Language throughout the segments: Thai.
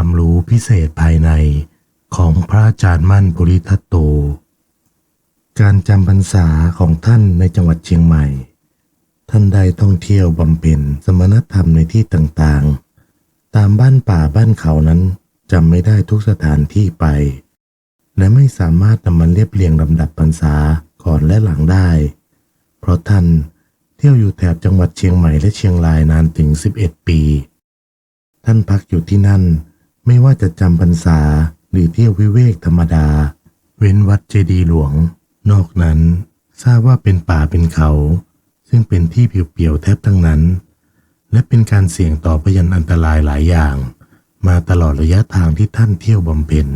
ความรู้พิเศษภายในของพระอาจารย์มั่นปุริทัตโต การจำพรรษาของท่านในจังหวัดเชียงใหม่ ท่านได้ท่องเที่ยวบำเพ็ญสมณธรรมในที่ต่างๆ ตามบ้านป่าบ้านเขานั้นจำไม่ได้ทุกสถานที่ไป และไม่สามารถนำมันเรียบเรียงลำดับพรรษาก่อนและหลังได้ เพราะท่านเที่ยวอยู่แถบจังหวัดเชียงใหม่และเชียงรายนานถึง 11 ปี ท่านพักอยู่ที่นั่น ไม่ว่าจะจำพรรษาหรือเที่ยววิเวกธรรมดา เว้นวัดเจดีย์หลวง นอกนั้นทราบว่าเป็นป่าเป็นเขา ซึ่งเป็นที่เปลี่ยวๆแทบทั้งนั้น และเป็นการเสี่ยงต่อพยันอันตรายหลายอย่าง มาตลอดระยะทางที่ท่านเที่ยวบำเพ็ญ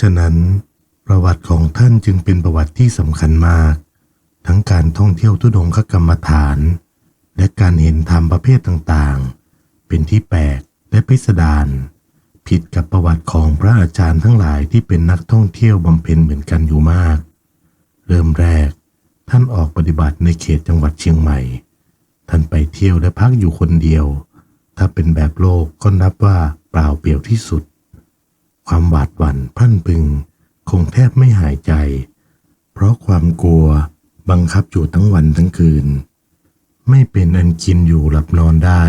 ฉะนั้น ประวัติของท่านจึงเป็นประวัติที่สำคัญมาก ทั้งการท่องเที่ยวทุดงคกรรมฐาน และการเห็นธรรมประเภทต่างๆ เป็นที่แปลกและพิสดาร ผิดกับประวัติของพระอาจารย์ทั้งหลายที่เป็นนักท่องเที่ยวบำเพ็ญเหมือนกันอยู่มาก เริ่มแรก ท่านออกปฏิบัติในเขตจังหวัดเชียงใหม่ ท่านไปเที่ยวและพักอยู่คนเดียว ถ้าเป็นแบบโลกก็นับว่าเปล่าเปลี่ยวที่สุด ความหวาดหวั่นพันพึง คงแทบไม่หายใจ เพราะความกลัวบังคับอยู่ทั้งวันทั้งคืน ไม่เป็นอันกินอยู่หลับนอนได้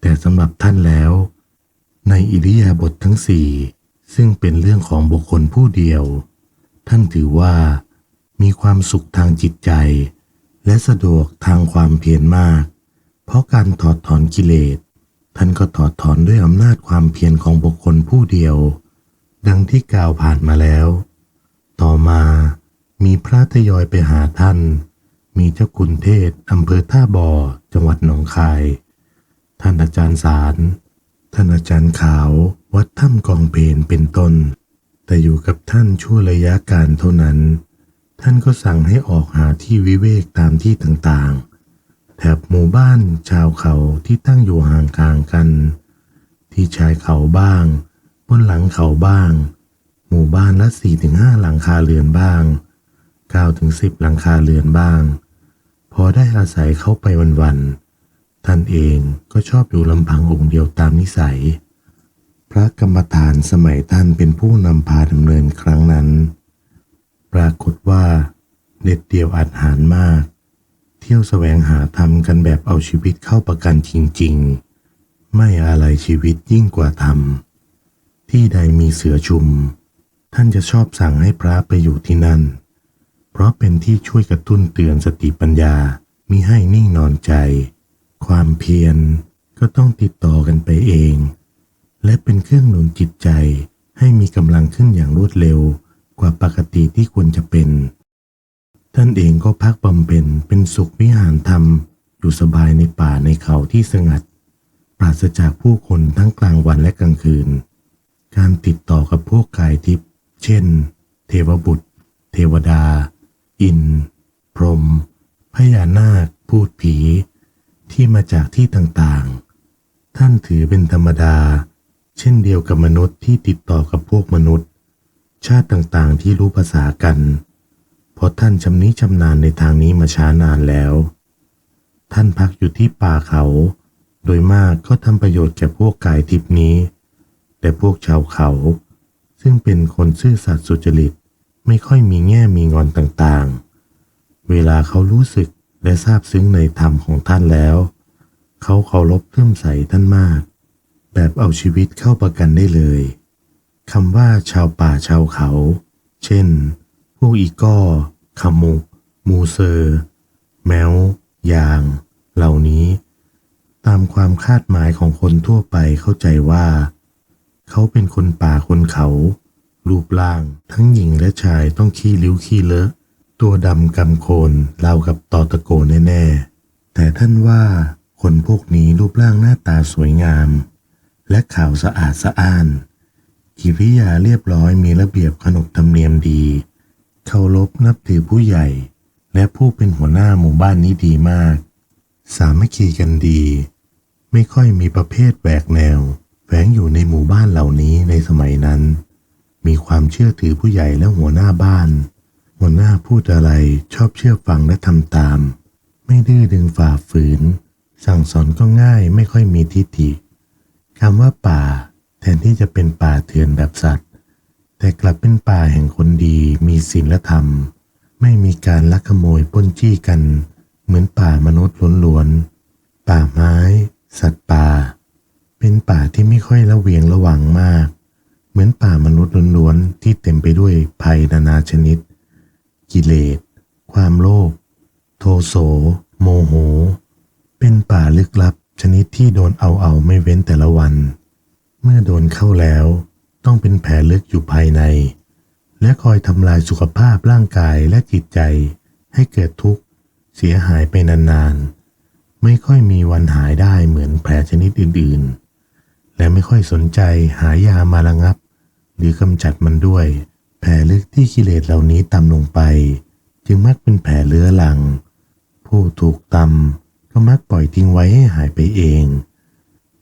แต่สำหรับท่านแล้ว ในอิริยาบถททั้งสี่ซึ่งเป็นเรื่องของบุคคลผู้เดียว ท่านถือว่า มีความสุขทางจิตใจ และสะดวกทางความเพียรมาก เพราะการถอดถอนกิเลส ท่านก็ถอดถอนด้วยอำนาจความเพียรของบุคคลผู้เดียว ดังที่กล่าวผ่านมาแล้ว ต่อมามีพระทยอยไปหาท่าน มีเจ้าคุณเทศอำเภอท่าบ่อ จังหวัดหนองคาย ท่านอาจารย์สาร ท่านอาจารย์ขาววัดถ้ำกองเพนเป็นต้น แต่อยู่กับท่านชั่วระยะการเท่านั้น ท่านก็สั่งให้ออกหาที่วิเวกตามที่ต่างๆ แถบหมู่บ้านชาวเขาที่ตั้งอยู่ห่างกลางกัน ที่ชายเขาบ้าง บนหลังเขาบ้าง หมู่บ้านละสี่ถึงห้าหลังคาเรือนบ้างเก้าถึงสิบหลังคาเรือนบ้าง พอได้อาศัยเข้าไปวันๆ ท่านเองก็ชอบอยู่ลำพังองค์เดียวตามนิสัย พระกรรมฐานสมัยท่านเป็นผู้นำพาดำเนินครั้งนั้น ปรากฏว่าเด็ดเดี่ยวอาจหารมาก เที่ยวแสวงหาธรรมกันแบบเอาชีวิตเข้าประกันจริง ๆ ไม่อะไรชีวิตยิ่งกว่าธรรม ที่ใดมีเสือชุม ท่านจะชอบสั่งให้พระไปอยู่ที่นั่น เพราะเป็นที่ช่วยกระตุ้นเตือนสติปัญญามิให้นิ่งนอนใจ ความเพียรก็ต้องติดต่อกันไปเอง และเป็นเครื่องหนุนจิตใจให้มีกำลังขึ้นอย่างรวดเร็วกว่าปกติที่ควรจะเป็น ท่านเองก็พักบำเพ็ญเป็นสุขวิหารธรรม อยู่สบายในป่าในเขาที่สงัด ปราศจากผู้คนทั้งกลางวันและกลางคืน การติดต่อกับพวกกายทิพย์เช่น เทวบุตร เทวดา อิน พรหมพญานาค พูดผี ที่มาจากที่ต่างๆ ท่านถือเป็นธรรมดา เช่นเดียวกับมนุษย์ที่ติดต่อกับพวกมนุษย์ ชาติต่างๆที่รู้ภาษากัน เพราะท่านชำนิชำนาญในทางนี้มาช้านานแล้ว ท่านพักอยู่ที่ป่าเขา โดยมากก็ทำประโยชน์แก่พวกกายทิพย์นี้ แต่พวกชาวเขา ซึ่งเป็นคนซื่อสัตย์สุจริตไม่ค่อยมีแง่มีงอนต่างๆ เวลาเขารู้สึก และทราบซึ้งในธรรมของท่านแล้ว เขาเคารพเพิ่มใสท่านมาก แบบเอาชีวิตเข้าประกันได้เลยคำว่าชาวป่าชาวเขา เช่น พวกอีก้อขมุก มูเซอร์ แมวยาง เหล่านี้ ตามความคาดหมายของคนทั่วไปเข้าใจว่า เขาเป็นคนป่าคนเขา รูปร่างทั้งหญิงและชายต้องขี้ริ้วขี้เลอะ ตัวดำกำโคนรากับตอตะโกแน่ๆ แต่ท่านว่าคนพวกนี้รูปร่างหน้าตาสวยงาม และขาวสะอาดสะอ้าน กิริยาเรียบร้อยมีระเบียบขนบธรรมเนียมดี เคารพนับถือผู้ใหญ่ และผู้เป็นหัวหน้าหมู่บ้านนี้ดีมาก สามัคคีกันดี ไม่ค่อยมีประเภทแหวกแนวแฝงอยู่ในหมู่บ้านเหล่านี้ในสมัยนั้น มีความเชื่อถือผู้ใหญ่และหัวหน้าบ้าน หัวหน้าพูดอะไรชอบเชื่อฟังและทำตาม ไม่ดื้อดึงฝ่าฝืน สั่งสอนก็ง่ายไม่ค่อยมีทิฏฐิคำว่าป่า แทนที่จะเป็นป่าเถื่อนแบบสัตว์ แต่กลับเป็นป่าแห่งคนดีมีศีลธรรม ไม่มีการลักขโมยป้นจี้กัน เหมือนป่ามนุษย์ล้วนๆป่าไม้ สัตว์ป่า เป็นป่าที่ไม่ค่อยระเวียงระวังมาก เหมือนป่ามนุษย์ล้วนๆที่เต็มไปด้วยภัยนานาชนิด กิเลส ความโลภ โทโส โมโห เป็นป่าลึกลับชนิดที่โดนเอาเอาไม่เว้นแต่ละวัน เมื่อโดนเข้าแล้ว ต้องเป็นแผลลึกอยู่ภายใน และคอยทำลายสุขภาพร่างกายและจิตใจ ให้เกิดทุกข์ เสียหายไปนานๆ ไม่ค่อยมีวันหายได้เหมือนแผลชนิดอื่นๆ และไม่ค่อยสนใจหายามาระงับ หรือกำจัดมันด้วย แผลลึกที่กิเลสเหล่านี้ตำลงไป จึงมักเป็นแผลเลื้อรัง ผู้ถูกตำก็มักปล่อยทิ้งไว้ให้หายไปเอง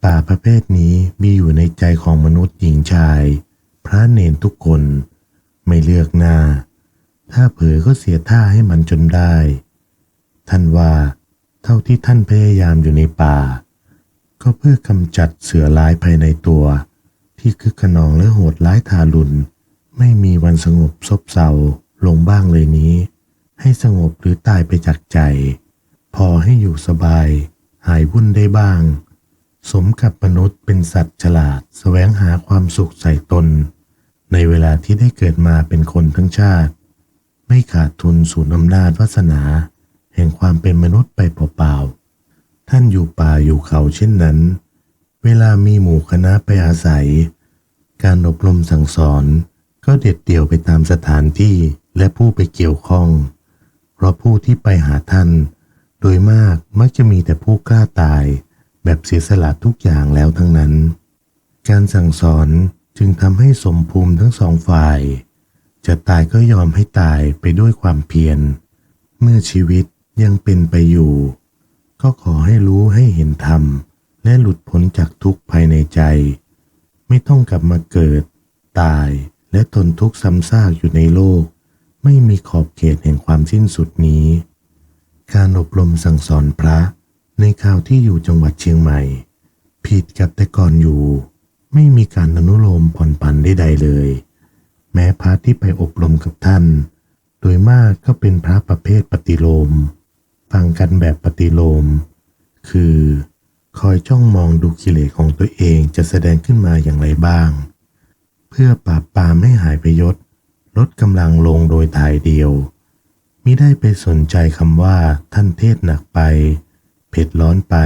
ป่าประเภทนี้มีอยู่ในใจของมนุษย์หญิงชาย พระเนนทุกคนไม่เลือกหน้า ถ้าเผลอก็เสียท่าให้มันจนได้ ท่านว่า เท่าที่ท่านพยายามอยู่ในป่า ก็เพื่อกำจัดเสือร้ายภายในตัว ที่คึกขนองและโหดร้ายทารุณ ไม่มีวันสงบซบเซาลงบ้างเลยนี้ ให้สงบหรือตายไปจากใจ พอให้อยู่สบาย หายวุ่นได้บ้าง สมกับมนุษย์เป็นสัตว์ฉลาดแสวงหาความสุขใส่ตน ในเวลาที่ได้เกิดมาเป็นคนทั้งชาติ ไม่ขาดทุนสูญอำนาจวาสนา แห่งความเป็นมนุษย์ไปเปล่าๆท่านอยู่ป่าอยู่เขาเช่นนั้น เวลามีหมู่คณะไปอาศัย การอบรมสั่งสอน ก็เด็ดเดี่ยวไปตามสถานที่และผู้ไปเกี่ยวข้อง เพราะผู้ที่ไปหาท่าน โดยมากมักจะมีแต่ผู้กล้าตาย แบบเสียสละทุกอย่างแล้วทั้งนั้น การสั่งสอนจึงทำให้สมภูมิทั้งสองฝ่าย จะตายก็ยอมให้ตายไปด้วยความเพียร เมื่อชีวิตยังเป็นไปอยู่ ก็ขอให้รู้ให้เห็นธรรม และหลุดพ้นจากทุกข์ภายในใจ ไม่ต้องกลับมาเกิด ตาย และทนทุกข์ซ้ำซากอยู่ในโลก ไม่มีขอบเขตแห่งความสิ้นสุดนี้ การอบรมสั่งสอนพระในข่าวที่อยู่จังหวัดเชียงใหม่ ผิดกับแต่ก่อนอยู่ ไม่มีการอนุโลมผ่อนผันใดๆเลย แม้พระที่ไปอบรมกับท่าน โดยมากก็เป็นพระประเภทปฏิโลม ฟังกันแบบปฏิโลม คือ คอยจ้องมองดูกิเลสของตัวเองจะแสดงขึ้นมาอย่างไรบ้าง พื่อปราบปรามให้หายไปยศ ลดกำลังลงโดยถ่ายเดียวมิได้ไปสนใจคำว่าท่านเทศหนักไป เผ็ดร้อนไป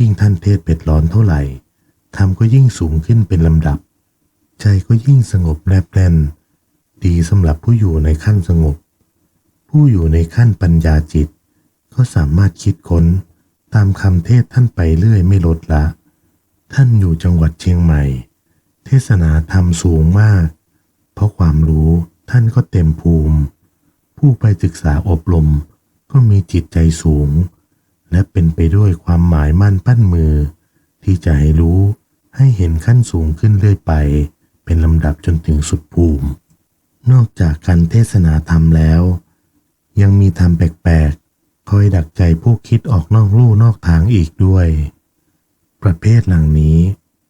ยิ่งท่านเทศเผ็ดร้อนเท่าไหร่ธรรมก็ยิ่งสูงขึ้นเป็นลำดับ ใจก็ยิ่งสงบแนบแน่นดีสำหรับผู้อยู่ในขั้นสงบ ผู้อยู่ในขั้นปัญญาจิต ก็สามารถคิดค้นตามคำเทศท่านไปเรื่อยไม่ลดละ ท่านอยู่จังหวัดเชียงใหม่ เทศนาธรรมสูงมาก เพราะความรู้ท่านก็เต็มภูมิ ผู้ไปศึกษาอบรมก็มีจิตใจสูง และเป็นไปด้วยความหมายมั่นปั้นมือ ที่จะให้รู้ให้เห็นขั้นสูงขึ้นเรื่อยไป เป็นลำดับจนถึงสุดภูมิ นอกจากการเทศนาธรรมแล้ว ยังมีธรรมแปลกๆคอยดักใจผู้คิดออกนอกลู่นอกทางอีกด้วย ประเภทหลังนี้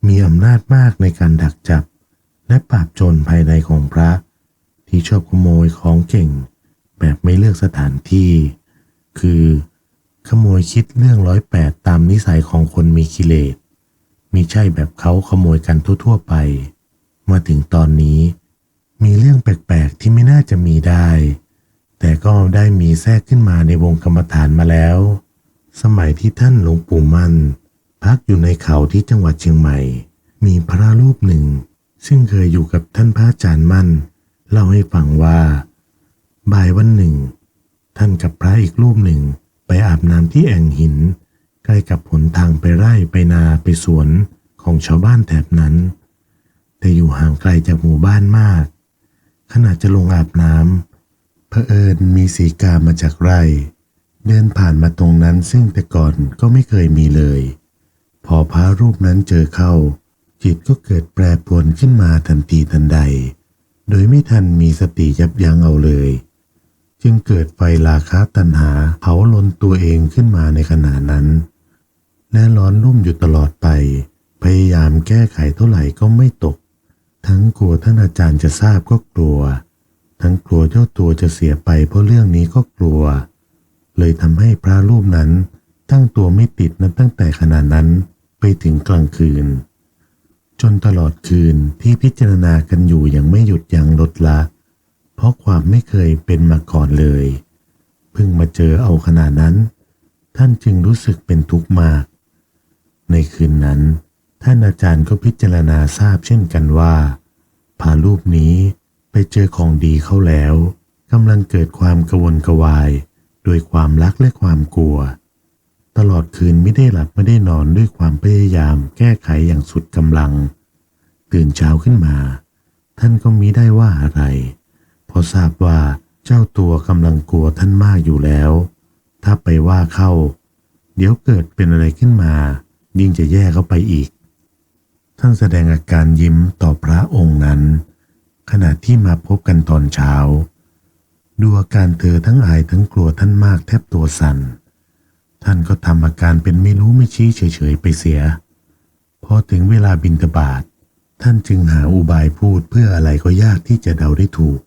มีอำนาจมากในการดักจับ และปราบโจรภายในของพระ ที่ชอบขโมยของเก่ง แบบไม่เลือกสถานที่ คือ ขโมยคิดเรื่องร้อยแปดตามนิสัยของคนมีกิเลสมีใช่แบบเขาขโมยกันทั่วๆไป มาถึงตอนนี้ มีเรื่องแปลกๆที่ไม่น่าจะมีได้ แต่ก็ได้มีแทรกขึ้นมาในวงกรรมฐานมาแล้ว สมัยที่ท่านหลวงปู่มั่น พักอยู่ในเขาที่จังหวัดเชียงใหม่ มีพระรูปหนึ่ง ซึ่งเคยอยู่กับท่านพระอาจารย์มั่น เล่าให้ฟังว่า บ่ายวันหนึ่ง ท่านกับพระอีกรูปหนึ่งไปอาบน้ำที่แอ่งหิน ใกล้กับหนทางไปไร่ไปนาไปสวนของชาวบ้านแถบนั้น แต่อยู่ห่างไกลจากหมู่บ้านมาก ขณะจะลงอาบน้ำเผอิญมีสีกามาจากไร่ เดินผ่านมาตรงนั้นซึ่งแต่ก่อนก็ไม่เคยมีเลย พอพระรูปนั้นเจอเข้า จิตก็เกิดแปรปรวนขึ้นมาทันทีทันใด โดยไม่ทันมีสติยับยั้งเอาเลย จึงเกิดไฟราคะตัณหาเผาลนตัวเองขึ้นมาในขณะนั้น และร้อนรุ่มอยู่ตลอดไป พยายามแก้ไขเท่าไหร่ก็ไม่ตก ทั้งกลัวท่านอาจารย์จะทราบก็กลัว ทั้งกลัวเจ้าตัวจะเสียไปเพราะเรื่องนี้ก็กลัว เลยทำให้พระรูปนั้นตั้งตัวไม่ติดนับตั้งแต่ขณะนั้น ไปถึงกลางคืน จนตลอดคืนที่พิจารณากันอยู่อย่างไม่หยุดยั้งลดละ เพราะความไม่เคยเป็นมาก่อนเลย เพิ่งมาเจอเอาขนาดนั้น ท่านจึงรู้สึกเป็นทุกข์มาก ในคืนนั้น ท่านอาจารย์ก็พิจารณาทราบเช่นกันว่าพารูปนี้ไปเจอของดีเข้าแล้วกำลังเกิดความกระวนกระวาย โดยความรักและความกลัว ตลอดคืนไม่ได้หลับไม่ได้นอนด้วยความพยายามแก้ไขอย่างสุดกำลัง ตื่นเช้าขึ้นมา ท่านก็มิได้ว่าอะไรเพราะทราบว่าเจ้าตัวกำลังกลัวท่านมากอยู่แล้ว ถ้าไปว่าเข้า เดี๋ยวเกิดเป็นอะไรขึ้นมา ยิ่งจะแย่เข้าไปอีก ท่านแสดงอาการยิ้มต่อพระองค์นั้น ขณะที่มาพบกันตอนเช้า ดูอาการเธอทั้งอายทั้งกลัวท่านมากแทบตัวสั่น ท่านก็ทำอาการเป็นไม่รู้ไม่ชี้เฉยๆไปเสีย พอถึงเวลาบินตบาทท่านจึงหาอุบายพูดเพื่ออะไรก็ยากที่จะเดาได้ถูก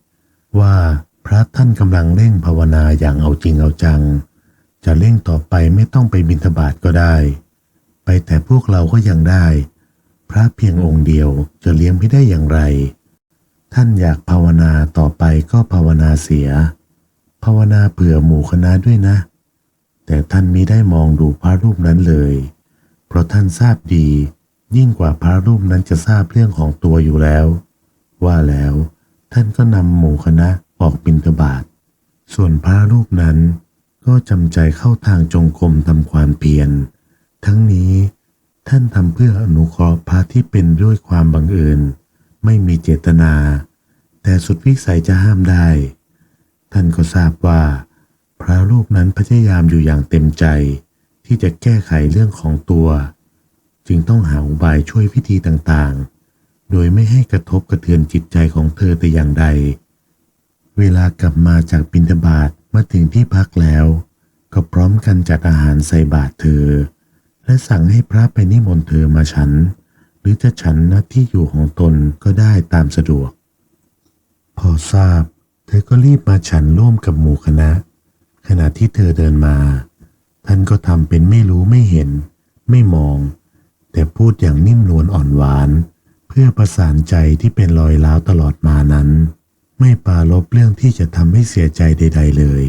ว่าพระท่านกำลังเร่งภาวนาอย่างเอาจริงเอาจัง จะเร่งต่อไปไม่ต้องไปบินทบาทก็ได้ ไปแต่พวกเราก็ยังได้ พระเพียงองค์เดียวจะเลี้ยงไม่ได้อย่างไร ท่านอยากภาวนาต่อไปก็ภาวนาเสีย ภาวนาเผื่อหมู่คณะด้วยนะ แต่ท่านมิได้มองดูพระรูปนั้นเลย เพราะท่านทราบดี ยิ่งกว่าพระรูปนั้นจะทราบเรื่องของตัวอยู่แล้ว ว่าแล้วท่านก็นำหมู่คณะออกบิณฑบาตส่วนพระรูปนั้นก็จำใจเข้าทางจงกรมทำความเพียร ทั้งนี้ท่านทำเพื่ออนุเคราะห์พระที่เป็นด้วยความบังเอิญ ไม่มีเจตนา แต่สุดวิสัยจะห้ามได้ ท่านก็ทราบว่า พระรูปนั้นพยายามอยู่อย่างเต็มใจ ที่จะแก้ไขเรื่องของตัว จึงต้องหาอุบายช่วยพิธีต่างๆ โดยไม่ให้กระทบกระเทือนจิตใจของเธอแต่อย่างใด เวลากลับมาจากบิณฑบาตมาถึงที่พักแล้ว ก็พร้อมกันจัดอาหารใส่บาตรเธอ และสั่งให้พระไปนิมนต์เธอมาฉัน หรือจะฉันณที่อยู่ของตนก็ได้ตามสะดวก พอทราบ เธอก็รีบมาฉันร่วมกับหมู่คณะ ขณะที่เธอเดินมา ท่านก็ทำเป็นไม่รู้ไม่เห็น ไม่มอง แต่พูดอย่างนิ่มนวลอ่อนหวาน เพื่อประสานใจที่เป็นรอยร้าวตลอดมานั้น ไม่ปราลบเรื่องที่จะทำให้เสียใจใด ๆ เลย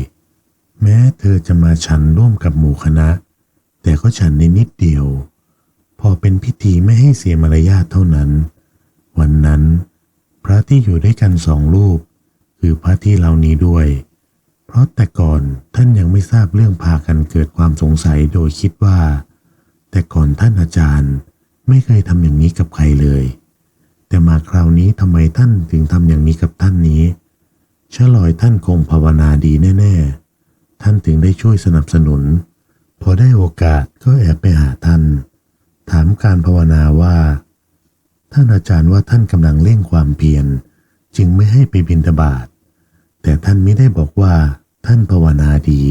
แม้เธอจะมาฉันร่วมกับหมู่คณะ แต่ก็ฉันในนิดเดียว พอเป็นพิธีไม่ให้เสียมารยาทเท่านั้น วันนั้น พระที่อยู่ด้วยกันสองรูป คือพระที่เรานี้ด้วย เพราะแต่ก่อนท่านยังไม่ทราบเรื่องพากันเกิดความสงสัยโดยคิดว่า แต่ก่อนท่านอาจารย์ไม่เคยทำอย่างนี้กับใครเลย แต่มาคราวนี้ทำไมท่านถึงทำอย่างนี้กับท่านนี้ชะลอยท่านคงภาวนาดีแน่ ๆ ท่านถึงได้ช่วยสนับสนุน พอได้โอกาสก็แอบไปหาท่าน ถามการภาวนาว่า ท่านอาจารย์ว่าท่านกำลังเร่งความเพียรจึงไม่ให้ไปบิณฑบาตแต่ท่านไม่ได้บอกว่า ท่านภาวนาดี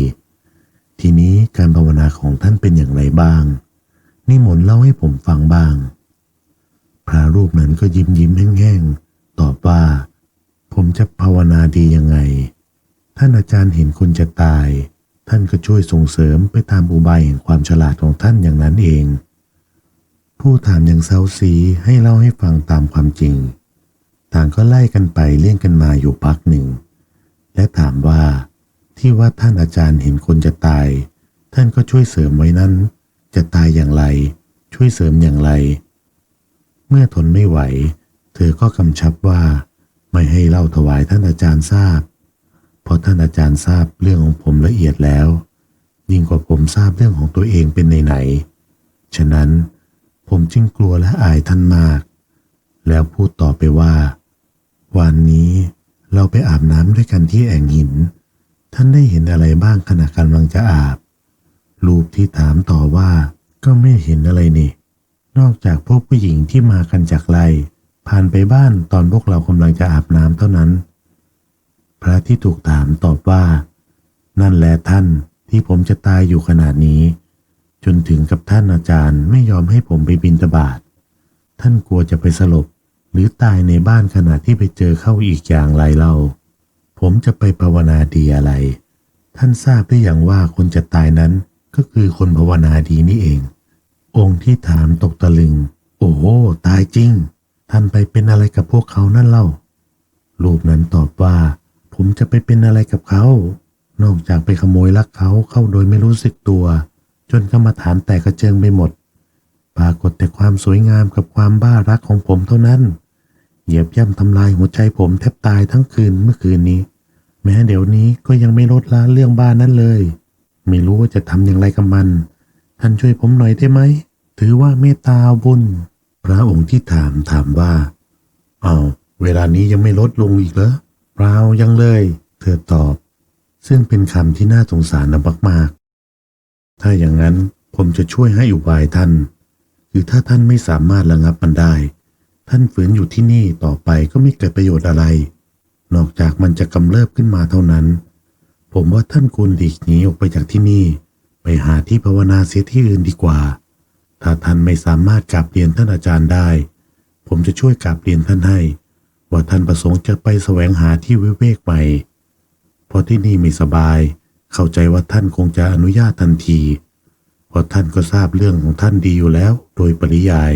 ทีนี้การภาวนาของท่านเป็นอย่างไรบ้าง นิมนต์เล่าให้ผมฟังบ้าง พระรูปนั้นก็ยิ้มยิ้มแห้งๆ ตอบว่า ผมจะภาวนาดียังไง ท่านอาจารย์เห็นคนจะตาย ท่านก็ช่วยส่งเสริมไปตามอุบายแห่งความฉลาดของท่านอย่างนั้นเอง ผู้ถามอย่างเซาซีให้เล่าให้ฟังตามความจริง ต่างก็ไล่กันไปเลี่ยงกันมาอยู่พักหนึ่ง และถามว่า ที่ว่าท่านอาจารย์เห็นคนจะตาย ท่านก็ช่วยเสริมไว้นั้น จะตายอย่างไร ช่วยเสริมอย่างไร เมื่อทนไม่ไหว เธอก็กำชับว่า ไม่ให้เล่าถวายท่านอาจารย์ทราบ เพราะท่านอาจารย์ทราบเรื่องของผมละเอียดแล้ว ยิ่งกว่าผมทราบเรื่องของตัวเองเป็นไหนฉะนั้นผมจึงกลัวและอายท่านมาก แล้วพูดต่อไปว่า วันนี้เราไปอาบน้ำด้วยกันที่แอ่งหิน ท่านได้เห็นอะไรบ้างขณะกำลังจะอาบ ลูกที่ถามต่อว่าก็ไม่เห็นอะไรนี่ นอกจากพวกผู้หญิงที่มากันจากไร่ผ่านไปบ้านตอนพวกเรากำลังจะอาบน้ำเท่านั้น พระที่ถูกถามตอบว่า นั่นแหละท่านที่ผมจะตายอยู่ขนาดนี้ จนถึงกับท่านอาจารย์ไม่ยอมให้ผมไปบินตบาทท่านกลัวจะไปสลบหรือตายในบ้านขณะที่ไปเจอเข้าอีกอย่างไรเล่า ผมจะไปภาวนาดีอะไร ท่านทราบได้อย่างว่าคนจะตายนั้นก็คือคนภาวนาดีนี่เอง องค์ที่ถามตกตะลึง โอ้โหตายจริง ท่านไปเป็นอะไรกับพวกเขานั่นเล่า รูปนั้นตอบว่า ผมจะไปเป็นอะไรกับเขา นอกจากไปขโมยลักเขาเข้าโดยไม่รู้สึกตัว จนกรรมาฐานแตกกระเจิงไปหมด ปรากฏแต่ความสวยงามกับความบ้ารักของผมเท่านั้น เหยียบย่ำทำลายหัวใจผมแทบตายทั้งคืนเมื่อคืนนี้ แม้เดี๋ยวนี้ก็ยังไม่ลดละเรื่องบ้านนั้นเลย ไม่รู้ว่าจะทำอย่างไรกับมัน ท่านช่วยผมหน่อยได้ไหม ถือว่าเมตตาบุญ พระองค์ที่ถามถามว่าเอาวเวลานี้ยังไม่ลดลงอีกเหรอเปล่ายังเลย เธอตอบ ซึ่งเป็นคำที่น่าสงสารนะมากๆ ถ้าอย่างนั้นผมจะช่วยให้อุบายท่าน คือถ้าท่านไม่สามารถระงับมันได้ ท่านฝืนอยู่ที่นี่ต่อไปก็ไม่เกิดประโยชน์อะไร นอกจากมันจะกำเริบขึ้นมาเท่านั้น ผมว่าท่านควรหลีกหนีออกไปจากที่นี่ ไปหาที่ภาวนาเสียที่อื่นดีกว่า ถ้าท่านไม่สามารถกราบเรียนท่านอาจารย์ได้ ผมจะช่วยกราบเรียนท่านให้ ว่าท่านประสงค์จะไปแสวงหาที่วิเวกใหม่เพราะที่นี่ไม่สบาย เข้าใจว่าท่านคงจะอนุญาตทันทีเพราะท่านก็ทราบเรื่องของท่านดีอยู่แล้ว โดยปริยาย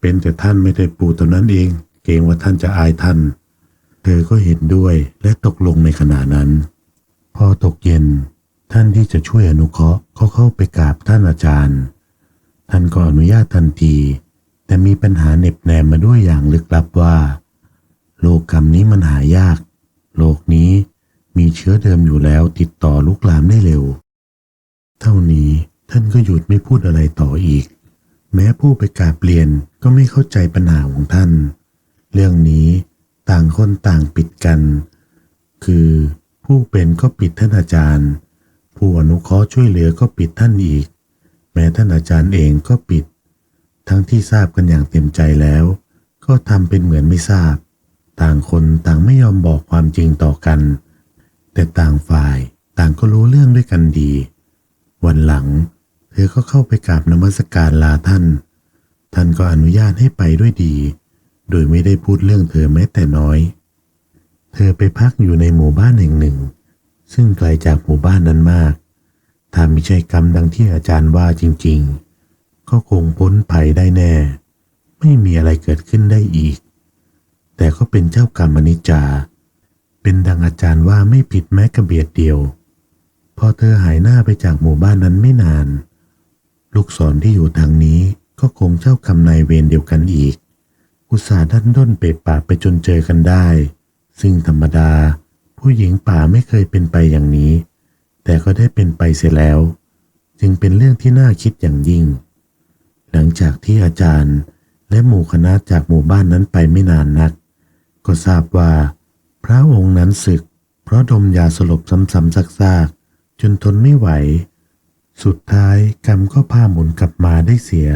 เป็นแต่ท่านไม่ได้ปูตอนนั้นเอง เกรงว่าท่านจะอายท่าน ธอก็เห็นด้วยและตกลงในขณะนั้น พอตกเย็น ท่านที่จะช่วยอนุเคราะห์ก็เข้าไปกราบท่านอาจารย์ ท่านก็อนุญาตทันที แต่มีปัญหาเหน็บแนมมาด้วยอย่างลึกลับว่า โลกกรรมนี้มันหายาก โลกนี้มีเชื้อเดิมอยู่แล้วติดต่อลุกลามได้เร็ว เท่านี้ท่านก็หยุดไม่พูดอะไรต่ออีก แม้ผู้ไปกราบเรียนก็ไม่เข้าใจปัญหาของท่าน เรื่องนี้ ต่างคนต่างปิดกัน คือผู้เป็นก็ปิดท่านอาจารย์ ผู้อนุเคราะห์ช่วยเหลือก็ปิดท่านอีก แม้ท่านอาจารย์เองก็ปิด ทั้งที่ทราบกันอย่างเต็มใจแล้ว ก็ทำเป็นเหมือนไม่ทราบ ต่างคนต่างไม่ยอมบอกความจริงต่อกัน แต่ต่างฝ่ายต่างก็รู้เรื่องด้วยกันดี วันหลัง เธอก็เข้าไปกราบนมัสการลาท่าน ท่านก็อนุญาตให้ไปด้วยดี โดยไม่ได้พูดเรื่องเธอแม้แต่น้อย เธอไปพักอยู่ในหมู่บ้านแห่งหนึ่ง ซึ่งไกลจากหมู่บ้านนั้นมาก ถ้าไม่ใช่กรรมดังที่อาจารย์ว่าจริง ๆ ก็คงพ้นภัยได้แน่ ไม่มีอะไรเกิดขึ้นได้อีก แต่ก็เป็นเจ้ากรรมอนิจจา เป็นดังอาจารย์ว่าไม่ผิดแม้กระเบียดเดียว พอเธอหายหน้าไปจากหมู่บ้านนั้นไม่นาน ลูกศรที่อยู่ทางนี้ก็คงเจ้ากรรมนายเวรเดียวกันอีก อุตส่าห์ดันด้นเปรตป่าไปจนเจอกันได้ ซึ่งธรรมดา ผู้หญิงป่าไม่เคยเป็นไปอย่างนี้ แต่ก็ได้เป็นไปเสียแล้ว จึงเป็นเรื่องที่น่าคิดอย่างยิ่ง หลังจากที่อาจารย์และหมู่คณะจากหมู่บ้านนั้นไปไม่นานนัก ก็ทราบว่า พระองค์นั้นศึก เพราะดมยาสลบซ้ำๆซากๆ จนทนไม่ไหว สุดท้ายกรรมก็พาหมุนกลับมาได้เสีย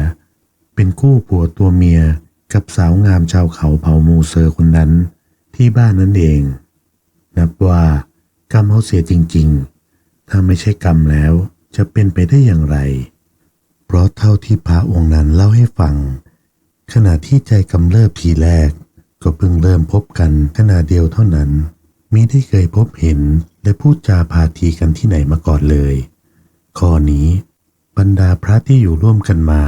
เป็นคู่ผัวตัวเมีย กับสาวงามชาวเขาเผ่ามูเซอร์คนนั้นที่บ้านนั่นเอง นับว่ากรรมเขาเสียจริง ๆ ถ้าไม่ใช่กรรมแล้วจะเป็นไปได้อย่างไร เพราะเท่าที่พระองค์นั้นเล่าให้ฟัง ขณะที่ใจกำเริบทีแรก ก็เพิ่งเริ่มพบกันขณะเดียวเท่านั้นมิได้เคยพบเห็นและพูดจาพาทีกันที่ไหนมาก่อนเลย ข้อนี้ บรรดาพระที่อยู่ร่วมกันมา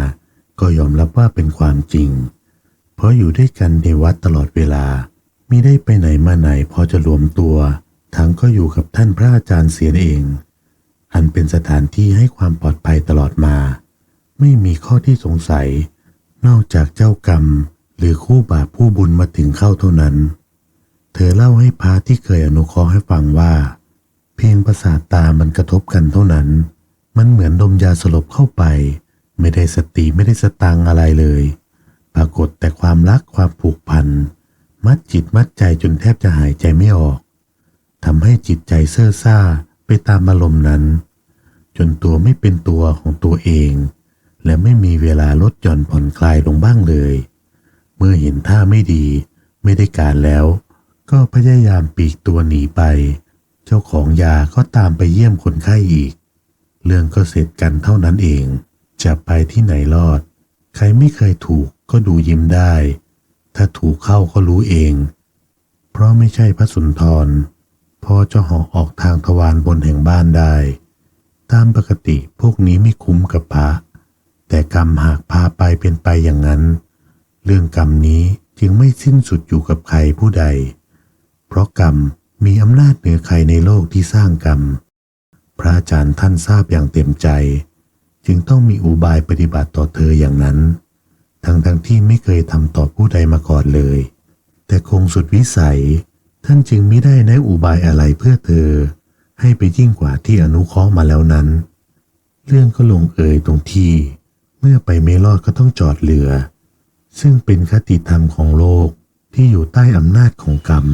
ก็ยอมรับว่าเป็นความจริง เพราะอยู่ด้วยกันในวัดตลอดเวลามิได้ไปไหนมาไหนพอจะรวมตัว ทั้งก็อยู่กับท่านพระอาจารย์เสียเอง อันเป็นสถานที่ให้ความปลอดภัยตลอดมา ไม่มีข้อที่สงสัย นอกจากเจ้ากรรม หรือคู่บาปผู้บุญมาถึงเข้าเท่านั้น เธอเล่าให้พระที่เคยอนุเคราะห์ให้ฟังว่า เพียงประสาทตามันกระทบกันเท่านั้น มันเหมือนดมยาสลบเข้าไป ไม่ได้สติไม่ได้สตังอะไรเลย ปรากฏแต่ความรักความผูกพัน มัดจิตมัดใจจนแทบจะหายใจไม่ออกทำให้จิตใจเซ่อซ่าไปตามอารมณ์นั้น จนตัวไม่เป็นตัวของตัวเอง และไม่มีเวลาลดหย่อนผ่อนคลายลงบ้างเลย เมื่อเห็นท่าไม่ดี ไม่ได้การแล้ว ก็พยายามปีกตัวหนีไป เจ้าของยาก็ตามไปเยี่ยมคนไข้อีก เรื่องก็เสร็จกันเท่านั้นเอง จะไปที่ไหนรอด ใครไม่เคยถูก ก็ดูยิ้มได้ ถ้าถูกเข้าก็รู้เอง เพราะไม่ใช่พระสุนทรพอจะเหาะออกทางทวารบนแห่งบ้านได้ ตามปกติพวกนี้ไม่คุ้มกับพระ แต่กรรมหากพาไปเป็นไปอย่างนั้น เรื่องกรรมนี้จึงไม่สิ้นสุดอยู่กับใครผู้ใด เพราะกรรมมีอำนาจเหนือใครในโลกที่สร้างกรรม พระอาจารย์ท่านทราบอย่างเต็มใจ จึงต้องมีอุบายปฏิบัติต่อเธออย่างนั้น ทั้งทั้งที่ไม่เคยทำต่อผู้ใดมาก่อนเลย แต่คงสุดวิสัย ท่านจึงไม่ได้แนะอุบายอะไรเพื่อเธอ ให้ไปยิ่งกว่าที่อนุเคราะห์มาแล้วนั้น เรื่องก็ลงเอยตรงที่ เมื่อไปไม่รอดก็ต้องจอดเรือ ซึ่งเป็นคติธรรมของโลกที่อยู่ใต้อำนาจของกรรม